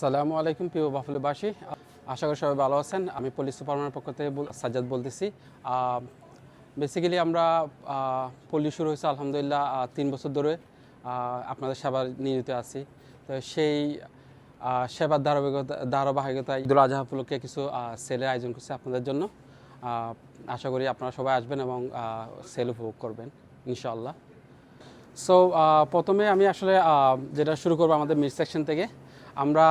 আসসালামু আলাইকুম প্রিয় বাফুলিবাসী। আশা করি সবাই ভালো আছেন। আমি পুলিশ সুপারমানের পক্ষ থেকে সাজ্জাদ বলতেছি। বেসিক্যালি আমরা পল্লী শুরু হয়েছে আলহামদুলিল্লাহ তিন বছর ধরে আপনাদের সেবার নিয়োজিত আছি। তো সেই সেবার ধারাবাহিকতা ধারাবাহিকতায় ঈদুল আজহা উপলক্ষে কিছু সেলের আয়োজন করছে আপনাদের জন্য। আশা করি আপনারা সবাই আসবেন এবং সেল উপভোগ করবেন, ইনশাআল্লাহ। সো প্রথমে আমি আসলে যেটা শুরু করব আমাদের মিড সেকশন থেকে। আমরা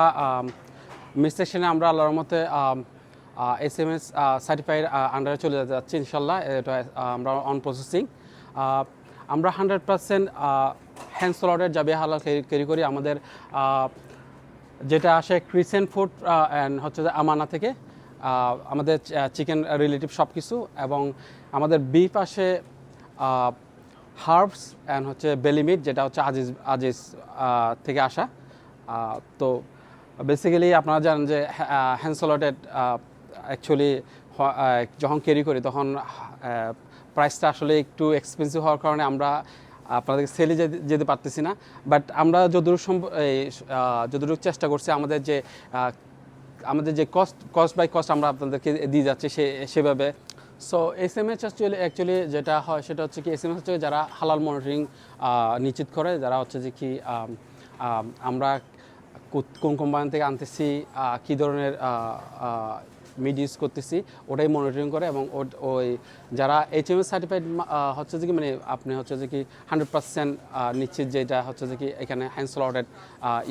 মিড সেকশনে আমরা আল্লাহর মতে এস এম এস সার্টিফাইড আন্ডারে চলে যাচ্ছি ইনশাল্লাহ। এটা আমরা অন প্রসেসিং আমরা হান্ড্রেড পার্সেন্ট হ্যান্ড সলটের যাবে হালাল ক্যারি করি। আমাদের যেটা আসে ক্রিসেন্ট ফুড অ্যান্ড হচ্ছে আমানা থেকে আমাদের চিকেন রিলেটিভ সব কিছু এবং আমাদের বিফ আসে হার্বস অ্যান্ড হচ্ছে বেলিমিট যেটা হচ্ছে আজিজ আজিজ থেকে আসা। তো বেসিক্যালি আপনারা জানেন যে হ্যান্সলটেড অ্যাকচুয়ালি যখন ক্যারি করি তখন প্রাইসটা আসলে একটু এক্সপেন্সিভ হওয়ার কারণে আমরা আপনাদেরকে সেলে যেতে পারতেছি না। বাট আমরা যতটুকু যতটুকু চেষ্টা করছি আমাদের যে আমাদের যে কস্ট কস্ট বাই কস্ট আমরা আপনাদেরকে দিয়ে যাচ্ছি সে সেভাবে। So S M S actually actually যেটা হয় সেটা হচ্ছে কি এস এম এস হচ্ছে যারা হালাল মনিটরিং নিশ্চিত করে যারা হচ্ছে যে কি আম, আম, আমরা কোন কোম্পানি থেকে আনতেছি কী ধরনের মিড ইউজ করতেছি, ওটাই মনিটরিং করে এবং ওই যারা এইচ এম এস সার্টিফাইড হচ্ছে যে কি মানে আপনি হচ্ছে যে কি হান্ড্রেড পার্সেন্ট নিশ্চিত যে এটা হচ্ছে যে কি এখানে হ্যান্ড স্লটেড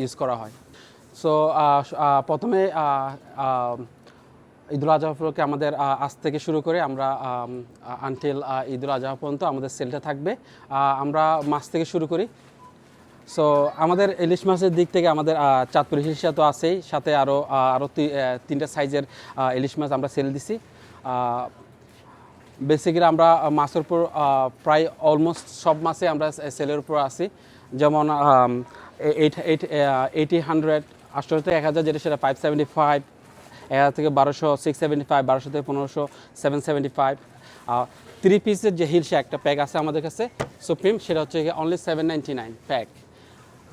ইউজ করা হয়। সো প্রথমে ঈদুল আজহা উপলক্ষে আমাদের আজ থেকে শুরু করে আমরা আনটিল ঈদুল আজহা পর্যন্ত আমাদের সেলটা থাকবে। আমরা মাস থেকে শুরু করি। সো আমাদের ইলিশ মাছের দিক থেকে আমাদের চাঁদপুর ইলিশা তো আছেই। সাথে আরও আরও তিনটা সাইজের ইলিশ মাছ আমরা সেল দিছি। বেসিক্যালি আমরা মাছের উপর প্রায় অলমোস্ট সব মাছে আমরা সেলের উপর আছি। যেমন এইট এইট এইটি হান্ড্রেড আটশো থেকে এক হাজার যেটা সেটা ফাইভ সেভেন্টি ফাইভ এক হাজার থেকে বারোশো সিক্স সেভেন্টি ফাইভ বারোশো থেকে পনেরোশো সেভেন সেভেন্টি ফাইভ থ্রি পিসের যে হিলসা একটা প্যাক আছে আমাদের কাছে সুপ্রিম সেটা হচ্ছে only seven ninety nine pack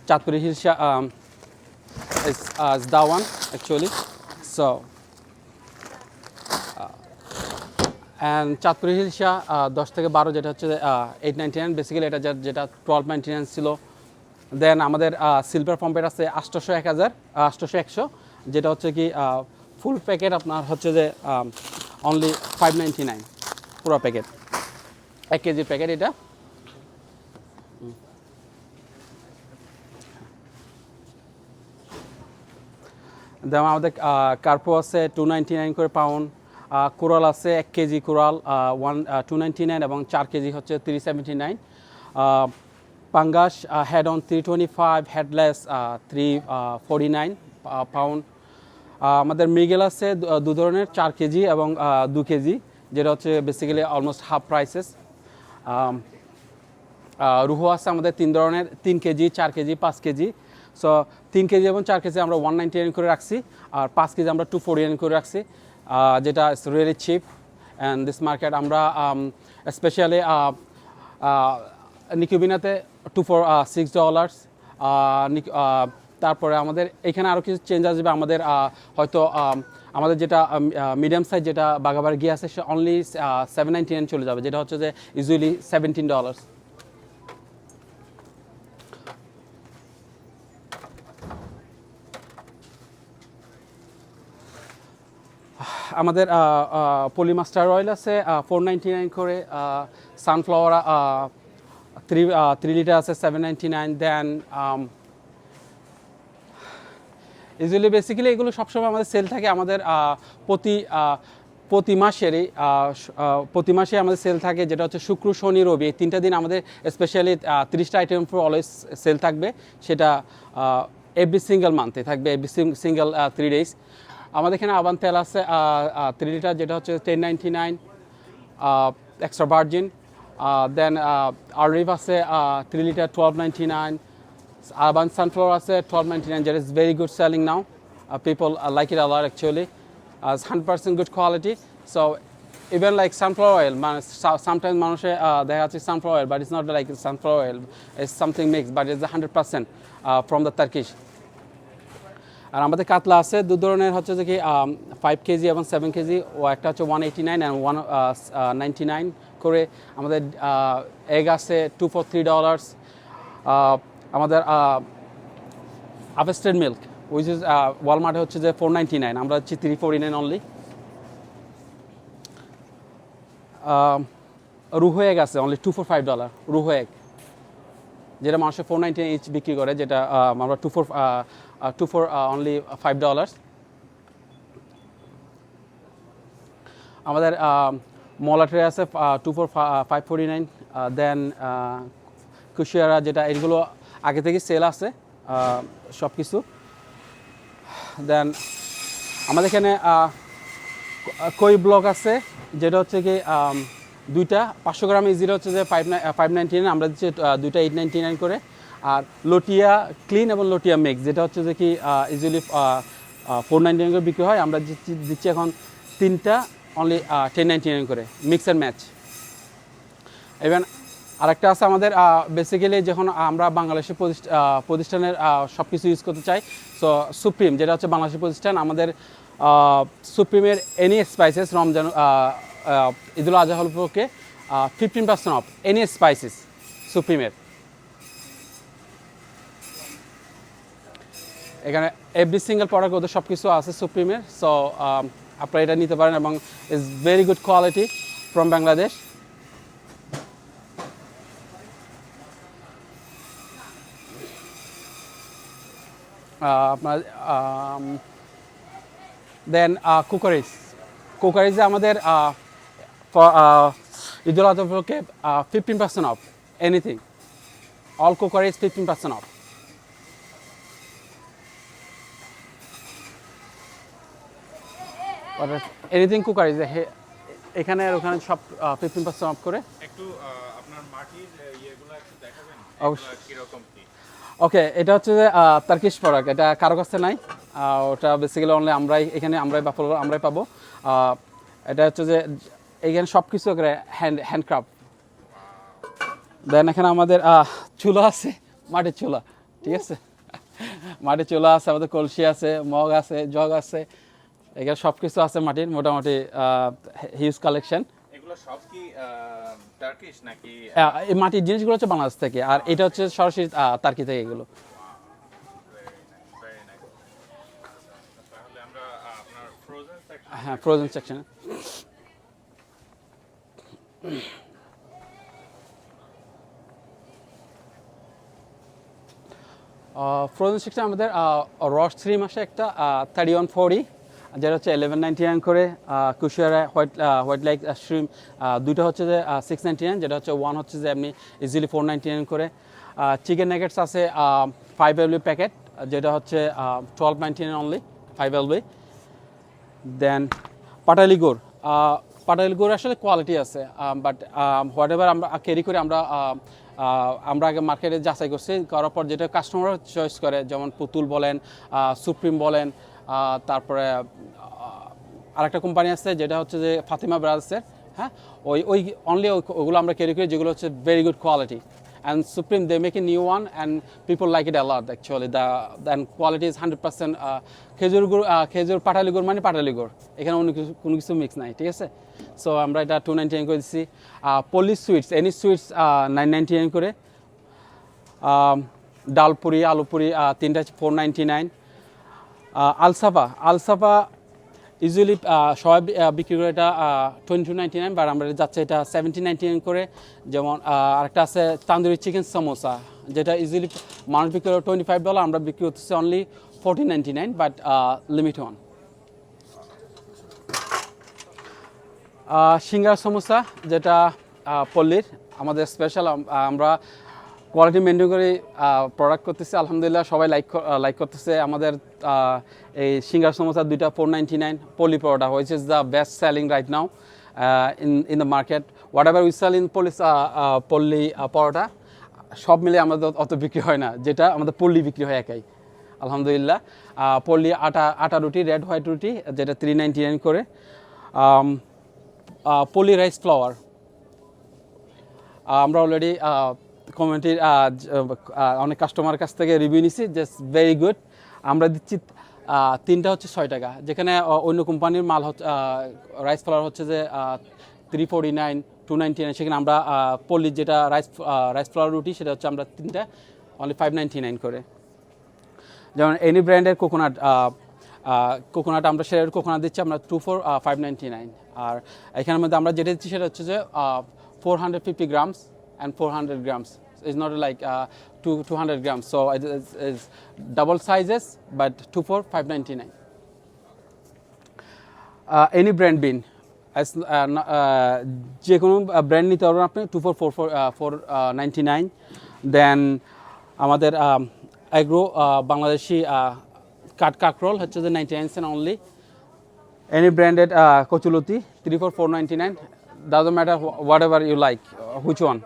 Chandpuri hilsa is uh, is that one actually. So and Chandpuri hilsa দশ থেকে বারো যেটা হচ্ছে এইট নাইনটি নাইন বেসিক্যালি এটা যেটা টুয়েলভ নাইনটি নাইন ছিল। দেন আমাদের সিলভার পম্পেট আছে আটশোশো এক হাজার আটশোশো একশো যেটা হচ্ছে কি ফুল প্যাকেট আপনার হচ্ছে যে অনলি ফাইভ নাইনটি নাইন পুরো প্যাকেট এক কেজি প্যাকেট এটা। যেমন আমাদের কার্পো আছে টু নাইনটি নাইন করে পাউন্ড কোরাল আছে এক কেজি কোরাল ওয়ান টু নাইনটি নাইন এবং চার কেজি হচ্ছে থ্রি সেভেন্টি নাইন পাঙ্গাস head on three twenty five headless three forty nine pound আমাদের মৃগেল আছে, দু- ধরনের, চার কেজি এবং দু কেজি, যেটা হচ্ছে বেসিক্যালি অলমোস্ট হাফ প্রাইসেস রুহু আছে আমাদের তিন ধরনের, তিন কেজি, চার কেজি, পাঁচ কেজি। সো তিন কেজি এবং চার কেজি আমরা ওয়ান নাইনটি নাইন করে রাখছি আর পাঁচ কেজি আমরা টু ফোর নাইন করে রাখছি যেটা really cheap and this market আমরা স্পেশালি নিকিবিনাতে টু ফোর সিক্স ডলার্স তারপরে আমাদের এখানে আরও কিছু চেঞ্জ আসবে, আমাদের হয়তো আমাদের যেটা মিডিয়াম সাইজ যেটা বাগাবার গিয়ে আছে, সে অনলি সেভেন নাইনটি নাইন চলে যাবে, যেটা হচ্ছে যে ইউজুয়ালি সেভেন্টিন ডলার্স আমাদের পলিমাস্টার অয়েল আছে ফোর নাইনটি নাইন করে সানফ্লাওয়ার থ্রি থ্রি লিটার আছে seven ninety nine then usually basically এগুলো সবসময় আমাদের সেল থাকে, আমাদের প্রতি প্রতি মাসেরই প্রতি মাসে আমাদের সেল থাকে, যেটা হচ্ছে শুক্র, শনি, রবি, এই তিনটা দিন আমাদের স্পেশালি তিরিশটা আইটেম ফর অলওয়েজ সেল থাকবে, সেটা এভরি সিঙ্গেল মান্থে থাকবে এভরি সিঙ্গেল থ্রি ডেজ আমাদের এখানে আবান তেল আছে থ্রি লিটার যেটা হচ্ছে ten ninety nine extra virgin then Arif আছে three liter twelve ninety nine আবান সানফ্লাওয়ার আছে টুয়েলভ নাইনটি নাইন যেটা is very good selling now people like it আলার actually hundred percent good quality so even like sunflower oil মানে sometimes মানুষের দেখা যাচ্ছে sunflower oil but is not like sunflower oil is something mix but is hundred percent from the Turkish আর আমাদের কাতলা আছে, দু ধরনের হচ্ছে যে কি ফাইভ কেজি এবং সেভেন কেজি, ও একটা হচ্ছে one eighty nine and one ninety nine করে আমাদের এগ আছে টু ফোর থ্রি ডলার্স আমাদের আফেস্টেড মিল্ক উইচ ইজ ওয়ালমার্টে হচ্ছে যে ফোর নাইনটি নাইন আমরা হচ্ছে থ্রি ফোরটি নাইন অনলি রুহো এগ আছে only two four five dollar রুহো egg যেটা মানুষের ফোর নাইনটি ইঞ্চ বিক্রি করে, যেটা আমরা two four two four only five dollars আমাদের মলা ট্রে আছে two four five forty nine then Kushiara যেটা এগুলো আগে থেকে সেল আছে সব কিছু দেন আমাদের এখানে কই ব্লক আছে যেটা হচ্ছে কি আম, দুইটা পাঁচশো গ্রাম ইজিটা হচ্ছে যে ফাইভ ফাইভ নাইনটি নাইন আমরা দিচ্ছি দুইটা এইট নাইনটি নাইন করে। আর লটিয়া ক্লিন এবং লটিয়া মিক্স, যেটা হচ্ছে যে কি ইজিলি ফোর নাইনটি নাইন করে বিক্রি হয়। আমরা দিচ্ছি এখন তিনটা অনলি টেন নাইনটি নাইন করে মিক্স অ্যান্ড ম্যাচ ইভেন আরেকটা আছে আমাদের বেসিক্যালি যখন আমরা বাংলাদেশি প্রতিষ্ঠা- প্রতিষ্ঠানের সব কিছু ইউজ করতে চাই সো সুপ্রিম যেটা হচ্ছে বাংলাদেশি প্রতিষ্ঠান, আমাদের সুপ্রিমের এনি স্পাইসেস রমজান ঈদুল আজহা উপলক্ষে fifteen percent off any spices সুপ্রিমের এখানে এভরি সিঙ্গেল প্রোডাক্ট ওদের সব কিছু আছে সুপ্রিমের সো আপনারা এটা নিতে পারেন এবং is very good quality from Bangladesh আপনার দেন কুকারিজ কুকারিজে আমাদের for, আহ, ঈদুল আজহা উপলক্ষে fifteen percent off anything all cookeries fifteen percent off anything cookeries এখানে আর ওখানে সব ফিফটিন পার্সেন্ট অফ করে। একটু আপনার মাটির ইয়েগুলো একটু দেখাবেন? অবশ্যই। এগুলা ওকে এটা হচ্ছে যে তার্কিশ প্রোডাক্ট এটা কারও কাছে নাই। ওটা বেসিক্যালি অনলি আমরাই এখানে আমরাই বাফল আমরাই পাবো। আহ, এটা হচ্ছে যে এখানে সব কিছু হ্যান্ড হ্যান্ডক্রাফট দেন এখানে আমাদের আহ, চুলা আছে মাটির চুলা ঠিক আছে? মাটির চুলা আছে আমাদের কলসি আছে মগ আছে জগ আছে। এখানে সব কিছু আছে মাটির মোটামুটি হিউজ কালেকশন এই মাটির জিনিসগুলো হচ্ছে বাংলাদেশ থেকে আর এটা হচ্ছে সরাসরি তার্কি থেকে এগুলো। আপনার ফ্রোজেন সেকশন হ্যাঁ ফ্রোজেন ফ্রোজেন সেকশন আমাদের রস থ্রি মাসে একটা থার্টি ওয়ান ফোরই যেটা হচ্ছে ইলেভেন নাইনটি নাইন করে Kushiara white white like stream দুইটা হচ্ছে যে সিক্স নাইনটি নাইন যেটা হচ্ছে ওয়ান হচ্ছে যে এমনি ইজিলি ফোর নাইনটি নাইন করে। চিকেন নেগেটস আছে ফাইভ এলবি প্যাকেট যেটা হচ্ছে twelve ninety nine only five LB then পাটালি গুড় পাটালি গুড় আসলে কোয়ালিটি আছে বাট হোয়াট এভার আমরা ক্যারি করে, আমরা আমরা আগে মার্কেটে যাচাই করছি, করার পর যেটা কাস্টমার চয়েস করে, যেমন পুতুল বলেন সুপ্রিম বলেন তারপরে আরেকটা কোম্পানি আছে যেটা হচ্ছে যে ফাতিমা ব্রাদার্সের হ্যাঁ? ওই ওই অনলি ওগুলো আমরা ক্যারি করি যেগুলো হচ্ছে very good quality and Supreme they a new one and people like it a lot actually. The and quality is 100% uh, খেজুর গুড় uh, খেজুর পাটালি গুড় মানে পাটালি গুড়। এখানে অন্য কিছু কোনো কিছু মিক্স নাই ঠিক আছে? সো আমরা এটা টু নাইনটি নাইন করে দিচ্ছি Polli sweets any sweets nine ninety nine করে। ডালপুরি আলুপুরি তিনটা four ninety nine Al Safa. Al Safa usually সবাই বিক্রি করে এটা twenty two ninety nine but আমরা যাচ্ছে এটা সেভেন্টি নাইনটি নাইন করে। যেমন আরেকটা আছে তান্দুরি চিকেন সমোসা, যেটা ইউজুয়ালি মানুষ বিক্রি করে টোয়েন্টি ফাইভ ডলার আমরা বিক্রি করতেছি only fourteen ninety nine but limit one singer samosa, যেটা পল্লীর, আমাদের স্পেশাল আমরা কোয়ালিটি মেনটেন করে প্রোডাক্ট করতেছে। আলহামদুলিল্লাহ সবাই লাইক লাইক করতেছে। আমাদের এই সিঙ্গার সমোসা দুইটা four ninety nine Polli paratha which is the best selling right now in in the market whatever we sell in পলিস Polli paratha সব মিলে আমাদের অত বিক্রি হয় না। যেটা আমাদের পল্লী বিক্রি হয় একাই। আলহামদুলিল্লাহ। পল্লী আটা আটা রুটি রেড হোয়াইট রুটি, যেটা থ্রি নাইনটি নাইন করে। পলি রাইস ফ্লাওয়ার আমরা অলরেডি কমিউনিটির অনেক কাস্টমার কাছ থেকে রিভিউ নিছি জাস্ট ভেরি গুড আমরা দিচ্ছি তিনটা হচ্ছে ছয় টাকা। যেখানে অন্য কোম্পানির মাল হচ্ছে রাইস ফ্লাওয়ার হচ্ছে যে three forty nine two ninety nine সেখানে আমরা পল্লীর যেটা রাইস রাইস ফ্লাওয়ার রুটি, সেটা হচ্ছে আমরা তিনটা অনলি ফাইভ নাইনটি নাইন করে। যেমন এনি ব্র্যান্ডের কোকোনাট কোকোনাট আমরা সেটার কোকোনাট দিচ্ছি, আমরা two four five ninety nine আর এখানের মধ্যে আমরা যেটা দিচ্ছি, সেটা হচ্ছে যে four hundred fifty grams and four hundred grams is not like two two hundred grams so is double sizes but two four five ninety nine any brand বিন যে কোনো ব্র্যান্ড নিতে পারবেন আপনি two four four four four ninety nine then আমাদের agro Bangladeshi কাঠ কাকরোল হচ্ছে যে ninety nine cent only any branded কচুলতি three four four ninety nine matter whatever you like which one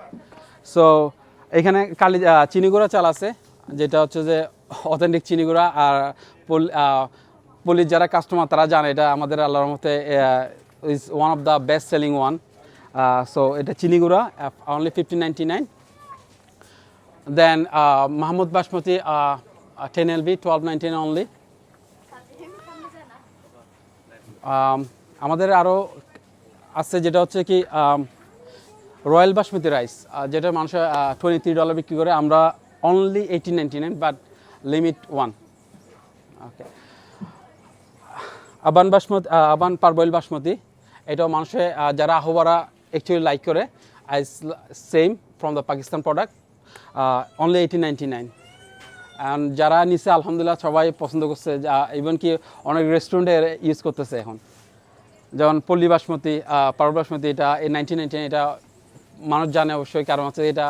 so এখানে কালি চিনিগুড়া চাল আছে যেটা হচ্ছে যে অথেন্টিক চিনিগুড়া আর পল- আহ, যারা কাস্টমার তারা জানে এটা আমাদের আল্লাহর মতে is one of the best selling one so এটা Chinigura only fifteen ninety nine then Mahmud basmati ten L B twelve nineteen only আমাদের আরও আছে যেটা হচ্ছে কি রয়্যাল বাসমতি রাইস যেটা মানুষ টোয়েন্টি থ্রি ডলার বিক্রি করে, আমরা only eighteen ninety nine but limit one okay আবান বাসমতি আবান পারবয়েল বাসমতি, এটাও মানুষে যারা আহ্বারা অ্যাকচুয়ালি লাইক করে I same from the Pakistan product only eighteen ninety nine যারা নিচে আলহামদুলিল্লাহ, সবাই পছন্দ করছে ইভেন কি অনেক রেস্টুরেন্টে ইউজ করতেছে এখন। যেমন পল্লী বাসমতি পারো বাসমতি, এটা এই নাইনটিন নাইনটিন এটা মানুষ জানে অবশ্যই, কারণ হচ্ছে এটা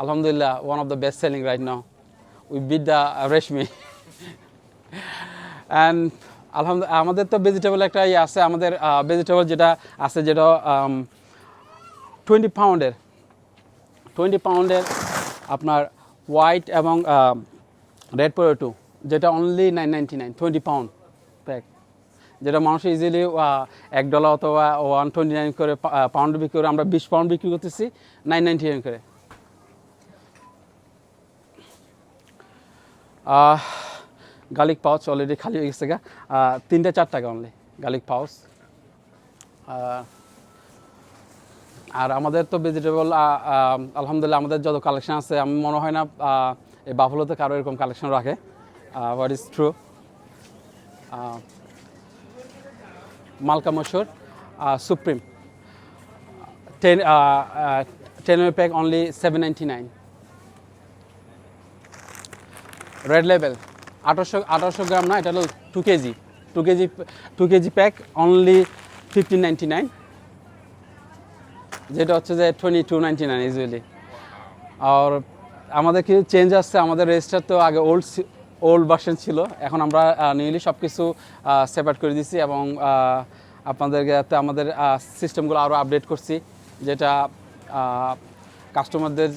আলহামদুলিল্লাহ one of the best selling right now we beat the Reshmi and আলহামদুলিল্লাহ আমাদের তো ভেজিটেবল একটা ইয়ে আছে, আমাদের ভেজিটেবল যেটা আছে যেটা টোয়েন্টি পাউন্ডের টোয়েন্টি পাউন্ডের আপনার হোয়াইট এবং রেড পটেটো যেটা only nine ninety nine twenty pound যেটা মানুষ ইজিলি এক ডলার অথবা ওয়ান টোয়েন্টি নাইন করে পাউন্ড বিক্রি করে, আমরা বিশ পাউন্ড বিক্রি করতেছি নাইন নাইনটি নাইন করে। গার্লিক পাউচ অলরেডি খালি হয়ে গেছে গা। তিনটে চার টাকা অনলি গার্লিক পাউচ আর আমাদের তো ভেজিটেবল আলহামদুলিল্লাহ আমাদের যত কালেকশন আছে, আমি মনে হয় না এই বাফলোতে কারও এরকম কালেকশন রাখে। হোয়াট ইজ ট্রু মালকা মসুর supreme ten ten way pack only seven ninety nine red level আঠারোশো আঠারোশো গ্রাম না, এটা হলো two KG. Two KG two KG pack only fifteen ninety nine যেটা হচ্ছে যে twenty two ninety nine usually আর আমাদের কিছু চেঞ্জ আসছে, আমাদের রেজিস্টার তো আগে ওল্ড ওল্ড ভার্সন ছিল। এখন আমরা নিউলি সব কিছু সেপারেট করে দিছি এবং আপনাদেরকে আমাদের সিস্টেমগুলো আরও আপডেট করছি। যেটা কাস্টমারদের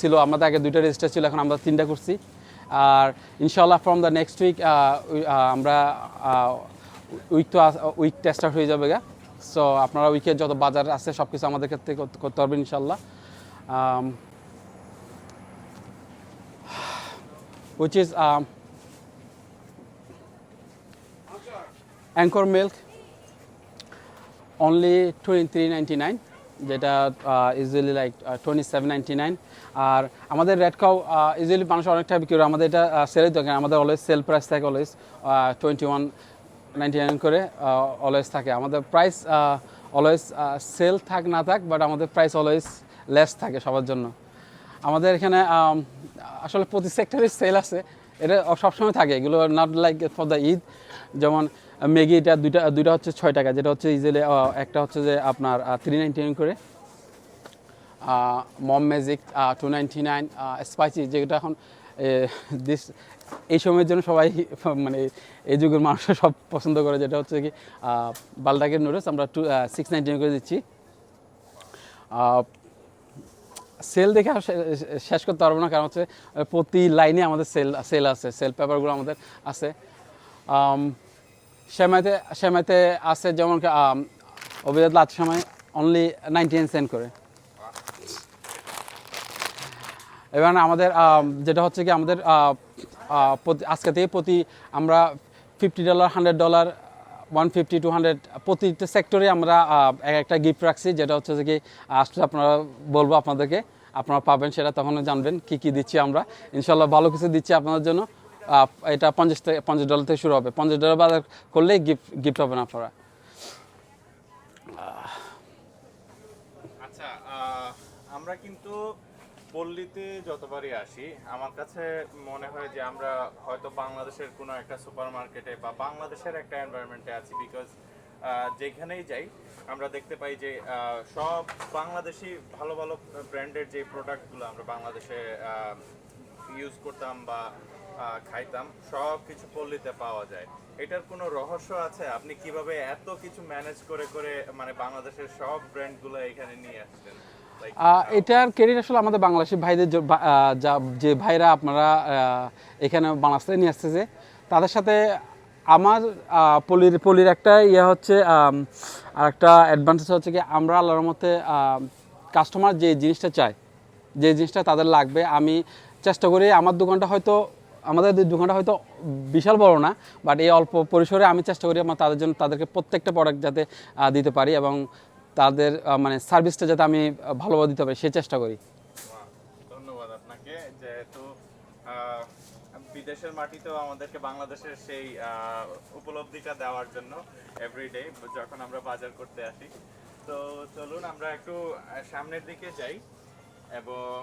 ছিল আমাদের আগে দুইটা রেজিস্টার ছিল এখন আমরা তিনটা করছি। আর ইনশাল্লাহ ফ্রম দ্য নেক্সট উইক আমরা উইক তো উইক টেস্টার হয়ে যাবে গা। সো আপনারা উইকের যত বাজার আছে সব কিছু আমাদের ক্ষেত্রে করতে- পারবেন ইনশাল্লাহ is um, anchor milk, only 23.99 যেটা usually like twenty seven ninety nine আর আমাদের রেড কাউ ইউজুয়ালি মানুষ অনেকটা বিক্রি করে। আমাদের এটা সেলের দোকান আমাদের অলওয়েজ সেল প্রাইস থাকে always twenty one ninety nine করে অলওয়েজ থাকে। আমাদের প্রাইস অলওয়েজ সেল থাক না থাক বাট আমাদের প্রাইস অলওয়েজ লেস থাকে সবার জন্য। আমাদের এখানে আসলে প্রতি সেক্টরে সেল আছে। এটা সবসময় থাকে। এগুলো not like for the Eid যেমন ম্যাগি এটা দুইটা দুইটা হচ্ছে ছয় টাকা, যেটা হচ্ছে ইজিলি একটা হচ্ছে যে আপনার থ্রি নাইনটি নাইন করে। Mom Magic two ninety nine spicy যেটা এখন দিস এই সময়ের জন্য সবাই মানে এই যুগের মানুষ সব পছন্দ করে, যেটা হচ্ছে কি বালডাকের নুডলস আমরা টু সিক্স নাইনটি নাইন করে দিচ্ছি। সেল দেখে শেষ করতে পারব না, কারণ হচ্ছে, প্রতি লাইনে আমাদের সেল সেল আছে সেল পেপারগুলো আমাদের আছে। সেমাইতে সেমাইতে আছে যেমন অভিজাত লাচ সময় অনলি নাইনটি সেন্ট করে। এবার আমাদের যেটা হচ্ছে কি, আমাদের আজকে থেকে প্রতি আমরা fifty dollar hundred dollar one fifty two hundred প্রতিটা সেক্টরে আমরা এক একটা গিফট রাখছি, যেটা হচ্ছে যে কি, আসলে আপনারা বলব আপনাদেরকে, আপনারা পাবেন সেটা, তখন জানবেন কি কি দিচ্ছি আমরা। ইনশাল্লাহ ভালো কিছু দিচ্ছি আপনাদের জন্য। এটা পঞ্চাশ থেকে পঞ্চাশ ডলার থেকে শুরু হবে। পঞ্চাশ ডলার বাজার করলেই গিফট গিফট পাবেন আপনারা। আচ্ছা আমরা কিন্তু পল্লীতে যতবারই আসি, আমার কাছে মনে হয় যে আমরা হয়তো বাংলাদেশের কোনো একটা সুপার মার্কেটে বা বাংলাদেশের একটা এনভায়রনমেন্টে আছি বিকজ যেখানেই যাই, আমরা দেখতে পাই যে সব বাংলাদেশি ভালো ভালো ব্র্যান্ডের যে প্রোডাক্টগুলো আমরা বাংলাদেশে ইউজ করতাম বা খাইতাম সব কিছু পল্লীতে পাওয়া যায়। এটার কোনো রহস্য আছে? আপনি কীভাবে এত কিছু ম্যানেজ করে করে মানে বাংলাদেশের সব ব্র্যান্ডগুলো এখানে নিয়ে আসছেন? এটার ক্রেডিট আসলে আমাদের বাংলাদেশি ভাইদের যে ভাইরা আপনারা এখানে বাংলাদেশ নিয়ে আসতেছে, তাদের সাথে আমার পলির পলির একটা ইয়ে হচ্ছে আর একটা অ্যাডভান্টেজ হচ্ছে কি, আমরা আল্লাহর মতে কাস্টমার যে জিনিসটা চায়, যে জিনিসটা তাদের লাগবে, আমি চেষ্টা করি, আমার দোকানটা হয়তো আমাদের দোকানটা হয়তো বিশাল বড় না বাট এই অল্প পরিসরে আমি চেষ্টা করি আমার তাদের জন্য তাদেরকে প্রত্যেকটা প্রোডাক্ট যাতে দিতে পারি এবং তাদের মানে সার্ভিসটা যাতে আমি ভালোভাবে দিতে পারি, সে চেষ্টা করি। ধন্যবাদ আপনাকে। যেহেতু বিদেশের মাটিতেও আমাদেরকে বাংলাদেশের সেই উপলব্ধিটা দেওয়ার জন্য এভরিডে যখন আমরা বাজার করতে আসি। তো চলুন আমরা একটু সামনের দিকে যাই এবং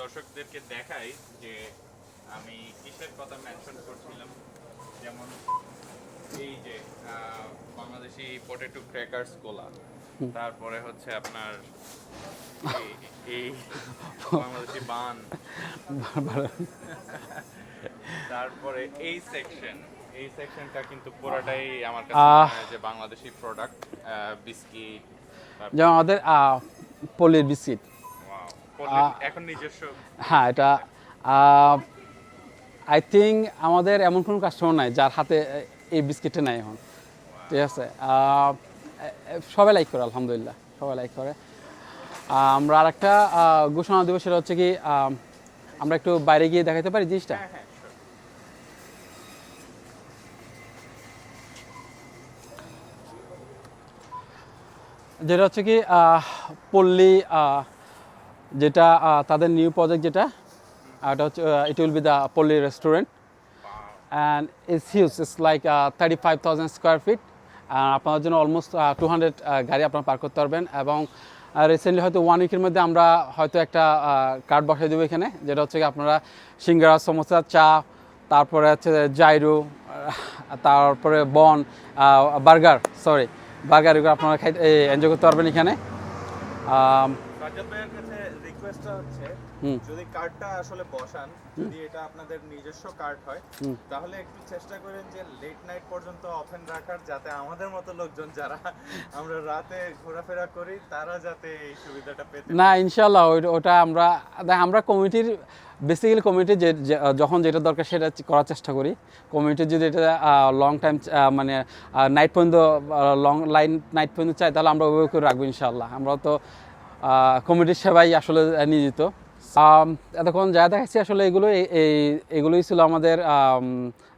দর্শকদেরকে দেখাই যে আমি কিসের কথা মেনশন করছিলাম? যেমন এই যে বাংলাদেশি পটেটো ক্র্যাকারস কোলা তারপরে হচ্ছে আপনার এই- বাংলাদেশি বান। তারপরে এই সেকশন এই সেকশনটা কিন্তু পুরোটাই আমার কাছে যে বাংলাদেশি প্রোডাক্ট বিস্কিট যেমন আমাদের পলির বিস্কিট এখন নিজস্ব। হ্যাঁ এটা আই থিঙ্ক আমাদের এমন কোনো কাস্টমার নাই যার হাতে এই বিস্কিটটা নাই এখন। ঠিক আছে? সবাই লাইক করে আলহামদুলিল্লাহ সবাই লাইক করে। আমরা আর একটা ঘোষণা দেবো সেটা হচ্ছে কি আমরা একটু বাইরে গিয়ে দেখাতে পারি জিনিসটা? হ্যাঁ হ্যাঁ. যেটা হচ্ছে কি পল্লী যেটা তাদের নিউ প্রজেক্ট যেটা আহ, এটা হচ্ছে it will be the Palli restaurant and it's huge it's like thirty five thousand square feet আপনাদের জন্য অলমোস্ট টু হান্ড্রেড গাড়ি আপনারা পার্ক করতে পারবেন। এবং রিসেন্টলি হয়তো ওয়ান উইকের মধ্যে আমরা হয়তো একটা কার্ড বসাই দেবো এখানে। যেটা হচ্ছে কি আপনারা সিঙ্গারা সমোসা চা তারপরে হচ্ছে জাইরু তারপরে বন বার্গার সরি বার্গার এগুলো আপনারা খাই এনজয় করতে পারবেন এখানে। রিকোয়েস্টটা হচ্ছে। যদি কার্ডটা আসলে বসান যদি এটা আপনাদের নিজস্ব কার্ড হয়। তাহলে একটু চেষ্টা করেন যে লেট নাইট পর্যন্ত ওপেন রাখার যাতে আমাদের মতো লোকজন যারা আমরা রাতে ঘোরাফেরা করি তারা যাতে এই সুবিধাটা পেতে না ইনশাল্লাহ ওই- ওটা আমরা দেখ আমরা কমিটির বেসিক্যালি কমিটি যে যখন যেটা দরকার সেটা করার চেষ্টা করি। কমিটি যদি এটা লং টাইম মানে নাইট পর্যন্ত লং লাইন নাইট পর্যন্ত চাই তাহলে আমরা ওইভাবে করে রাখব ইনশাল্লাহ আমরা তো কমিটির সেবাই আসলে নিয়োজিত। এতক্ষণ যা দেখাচ্ছি আসলে এগুলো এই- এগুলোই ছিল আমাদের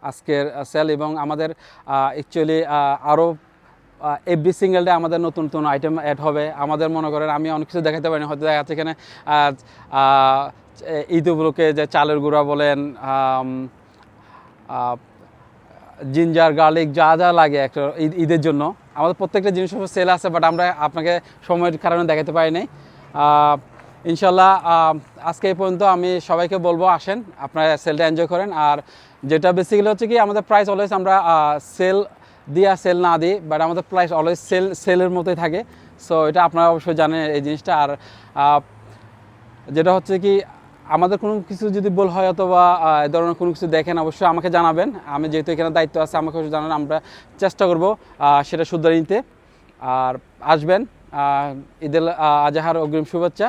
আজকের সেল এবং আমাদের অ্যাকচুয়ালি আরও এভরি সিঙ্গেল ডে আমাদের নতুন নতুন আইটেম অ্যাড হবে। আমাদের মনে করেন আমি অনেক কিছু দেখাতে পারিনি, হয়তো দেখা যাচ্ছে এখানে ঈদ উপলক্ষে যে চালের গুঁড়া বলেন জিঞ্জার গার্লিক যা যা লাগে একটা ঈদ- ঈদের জন্য। আমাদের প্রত্যেকটা জিনিস সেল আছে বাট আমরা আপনাকে সময়ের কারণে দেখাতে পারি নাই। ইনশাল্লাহ আজকে এই পর্যন্ত আমি সবাইকে বলব আসেন, আপনারা সেলটা এনজয় করেন। আর যেটা বেসিক্যালি হচ্ছে কি, আমাদের প্রাইস অলওয়েজ আমরা সেল দিয়া সেল না দিই বাট আমাদের প্রাইস অলওয়েজ সেল সেলের মতোই থাকে। সো এটা আপনারা অবশ্যই জানেন এই জিনিসটা। আর যেটা হচ্ছে কি, আমাদের কোনো কিছু যদি ভুল হয় অথবা এ ধরনের কোনো কিছু দেখেন, অবশ্যই আমাকে জানাবেন। আমি যেহেতু এখানে দায়িত্ব আছে, আমাকে জানান, আমরা চেষ্টা করব সেটা শুধরে নিতে। আর আসবেন ঈদুল আজহার অগ্রিম শুভেচ্ছা।